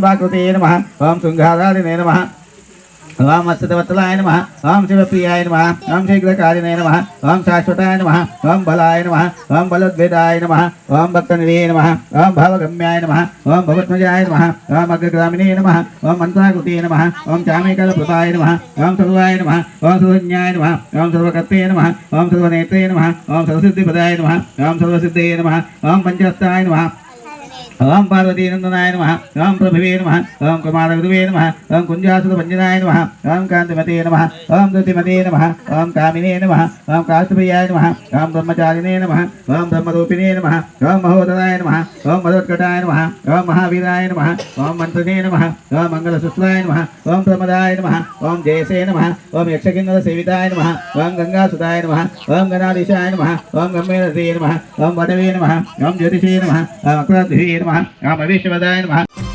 నమ నమ ఓం శృంగారాదినే నమ ఓం అచ్యుతవత్సలాయ నమ ఓం శివప్రియాయ నమ ఓం శీఘ్రకారిణే నమ ఓం శాశ్వతాయ నమ ఓం బలాయ నమ ఓం బలోద్వేదాయ నమ ఓం భక్తనిధే నమ ఓం భావగమ్యాయ నమ ఓం భవత్మజాయ నమ ఓం అగ్రగామినే నమ ఓం మంత్రాకృతే నమ ఓం చామేకలపృతాయ నమ ఓం సర్వాయ నమ ఓం సర్వజ్ఞాయ నమ ఓం సర్వకర్తే నమ ఓం సర్వనేత్రే నమ ఓం సర్వసిద్ధిపదాయ నమ ఓం సర్వసిద్ధే నమ ఓం పంచహస్తాయ నమ ఓం పార్వతీనందనాయ నమ ఓం ప్రభవే నమ ఓం కుమారవిధువే నమ ఓం కుంజాసుత పంజనాయ నమ ఓం కాంతిమతే నమ ఓం ధృతిమతే నమ ఓం కామినే నమ ఓం కాస్తుప్రియాయ నమ ఓం బ్రహ్మచారిణే నమ ఓం బ్రహ్మరూపిణే నమ ఓం మహోదరాయ నమ ఓం మధోత్కటాయ నమ ఓం మహావీరాయ నమ ఓం మంత్రనే నమ ఓం మంగళసుస్రాయ నమ ఓం ప్రమదాయ నమ ఓం జయసే నమ ఓం యక్షకిన్నర సేవితాయ నమ ఓం గంగాసుతాయ నమ ఓం గణాధీశాయ నమ ఓం గంభీరతే నమ ఓం వటవే నమ ఓం జ్యోతిషే నమ ఓం అక్రాద్భివే నమ ఓం భవిష్యవదాయ నమ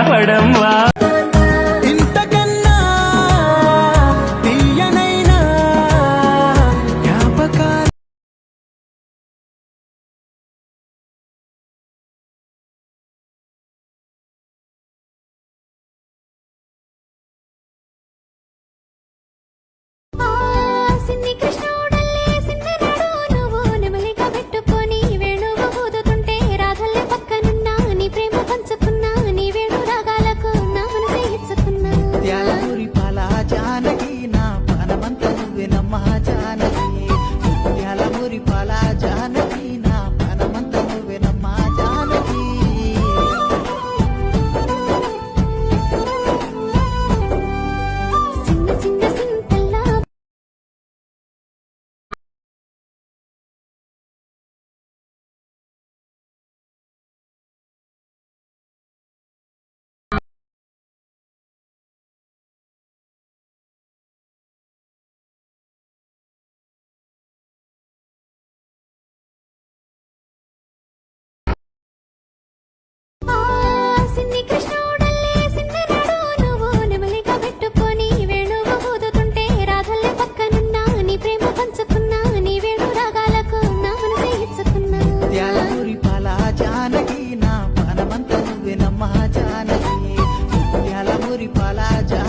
படம் வா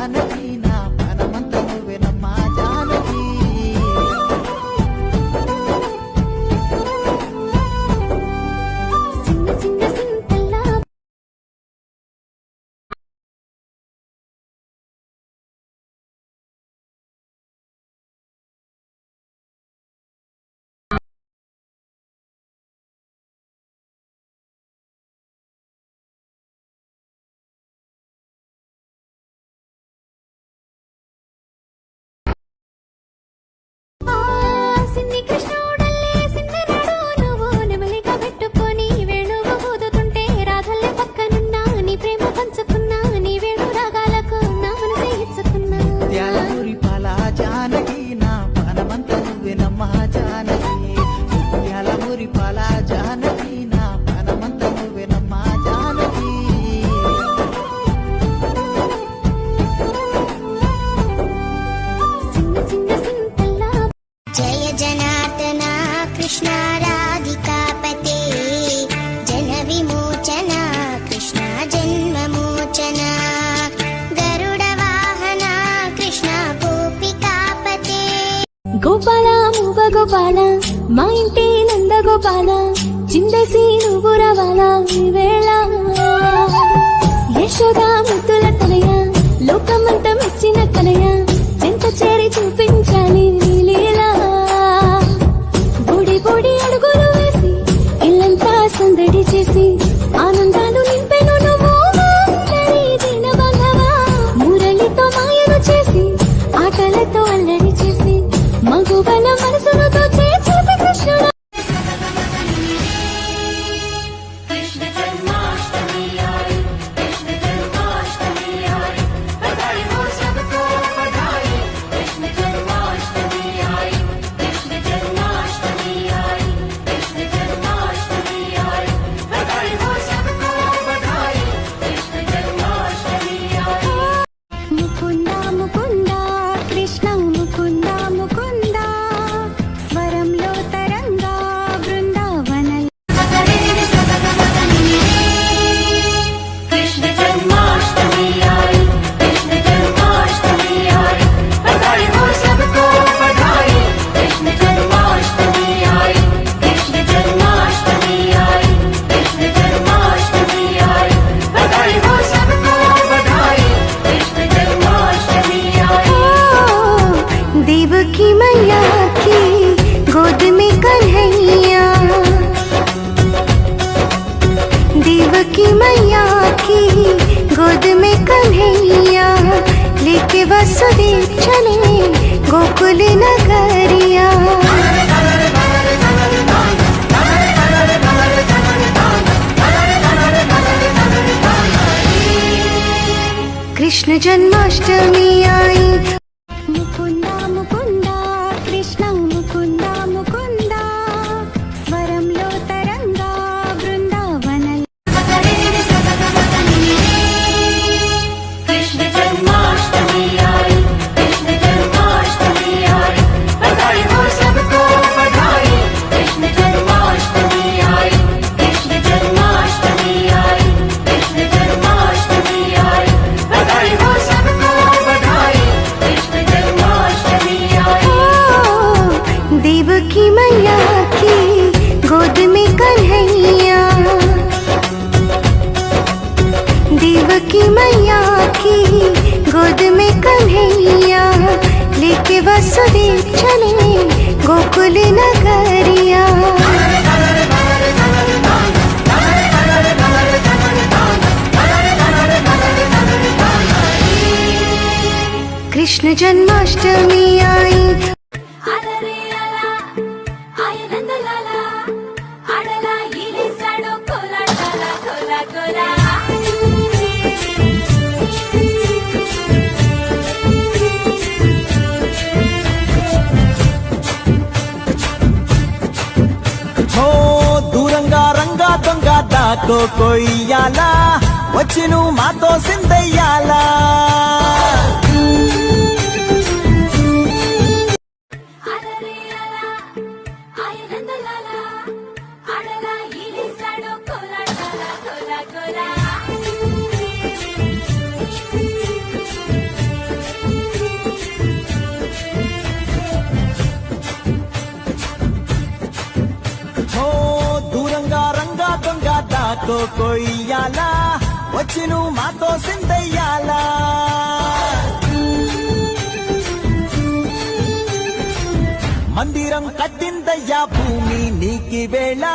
Ana గోపాల మా ఇంటి నంద గోపాల చిందసి నువ్వు రావాలా వేళ. యశోదా ముద్దుల కలయ లోకమంతం ఇచ్చిన కలయ जन्माष्टमी కృష్ణ జన్మాష్టమి ఆయి దాకో కొయ్యాలా వచ్చి నువ్వు మాతో సిందయ్యాలా. మాతో కొయ్యాలా? వచ్చి నువ్వు మాతో సిందయ్యాలా మందిరం కట్టిందయ్యా భూమి నీకి వేళ.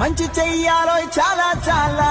మంచి చెయ్యాలో చాలా చాలా.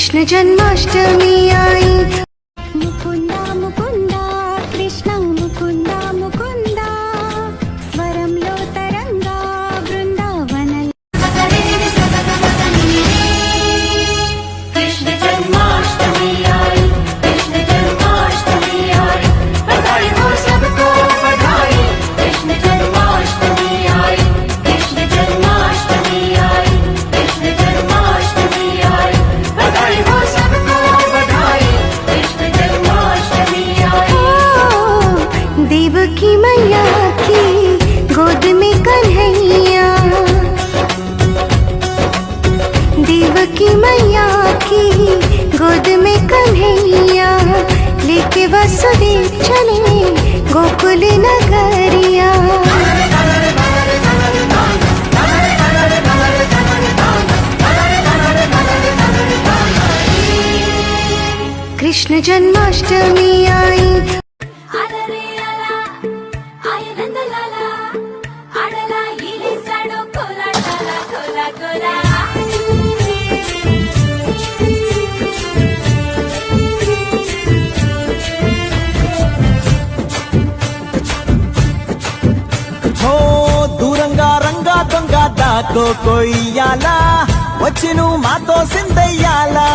कृष्ण जन्माष्टमी आई। కృష్ణ జన్మాష్టమి ఆయి కోకొయ్యాలా వచ్చి నువ్వు మాతో సిందయ్యాలా.